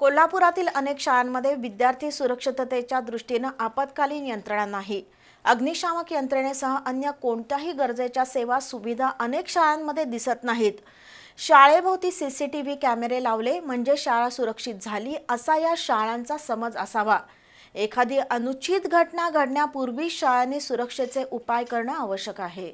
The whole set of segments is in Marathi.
कोल्हापुरातील अनेक शाळांमध्ये विद्यार्थी सुरक्षिततेच्या दृष्टीनं आपत्कालीन यंत्रणा नाही. अग्निशामक यंत्रणेसह अन्य कोणत्याही गरजेच्या सेवा सुविधा अनेक शाळांमध्ये दिसत नाहीत. शाळेभोवती सी सी टी व्ही कॅमेरे लावले म्हणजे शाळा सुरक्षित झाली असा या शाळांचा समज असावा. एखादी अनुचित घटना घडण्यापूर्वी शाळांनी सुरक्षेचे उपाय करणं आवश्यक आहे.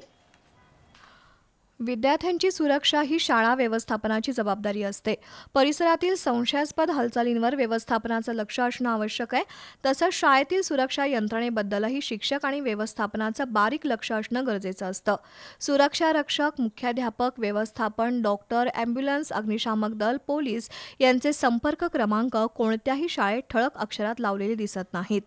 विद्यार्थ्यांची सुरक्षा ही शाळा व्यवस्थापनाची जबाबदारी असते. परिसरातील संशयास्पद हालचालींवर व्यवस्थापनाचं लक्ष असणं आवश्यक आहे. तसंच शाळेतील सुरक्षा यंत्रणेबद्दलही शिक्षक आणि व्यवस्थापनाचं बारीक लक्ष असणं गरजेचं असतं. सुरक्षा रक्षक मुख्याध्यापक व्यवस्थापन डॉक्टर अँब्युलन्स अग्निशामक दल पोलीस यांचे संपर्क क्रमांक कोणत्याही शाळेत ठळक अक्षरात लावलेले दिसत नाहीत.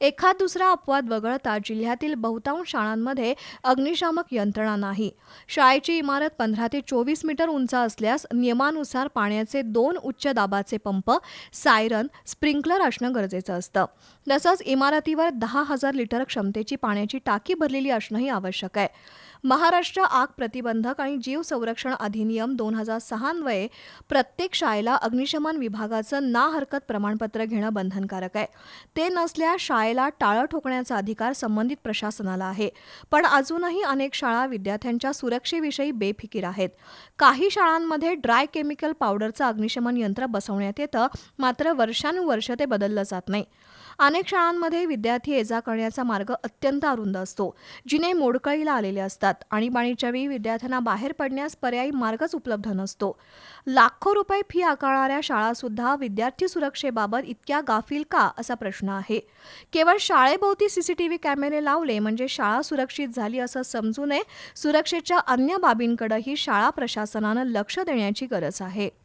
एखाद दुसरा अपवाद वगळता जिल्ह्यातील बहुतांश शाळांमध्ये अग्निशामक यंत्रणा नाही. शाळेची इमारत पंधरा ते चोवीस मीटर उंच असल्यास नियमानुसार पाण्याचे दोन उच्च दाबाचे पंप सायरन स्प्रिंकलर असणं गरजेचं असतं. तसंच इमारतीवर दहा हजार लिटर क्षमतेची पाण्याची टाकी भरलेली असणंही आवश्यक आहे. महाराष्ट्र आग प्रतिबंधक आणि जीव संरक्षण अधिनियम दोन हजार सहान्वये प्रत्येक शाळेला अग्निशमन विभागाचं ना हरकत प्रमाणपत्र घेणं बंधनकारक आहे. ते नसल्यास शाळेला टाळं ठोकण्याचा अधिकार संबंधित प्रशासनाला आहे. पण अजूनही अनेक शाळा विद्यार्थ्यांच्या सुरक्षेविषयी बेफिकीर आहेत. काही शाळांमध्ये ड्राय केमिकल पावडरचं अग्निशमन यंत्र बसवण्यात येतं मात्र वर्षानुवर्ष ते बदललं जात नाही. अनेक शाळांमध्ये विद्यार्थी ये जा करण्याचा मार्ग अत्यंत अरुंद असतो जिने मोडकळीला आलेले असतात. असतात आणीबाणीच्या वेळी विद्यार्थ्यांना बाहेर पडण्यास पर्यायी मार्गच उपलब्ध नसतो. लाखो रुपये फी आकारणाऱ्या शाळासुद्धा विद्यार्थी सुरक्षेबाबत इतक्या गाफील का? असा प्रश्न आहे. केवळ शाळेभोवती सीसीटीव्ही कॅमेरे लावले म्हणजे शाळा सुरक्षित झाली असं समजू नये सुरक्षेच्या अन्य बाबींकडेही शाळा प्रशासनानं लक्ष देण्याची गरज आहे.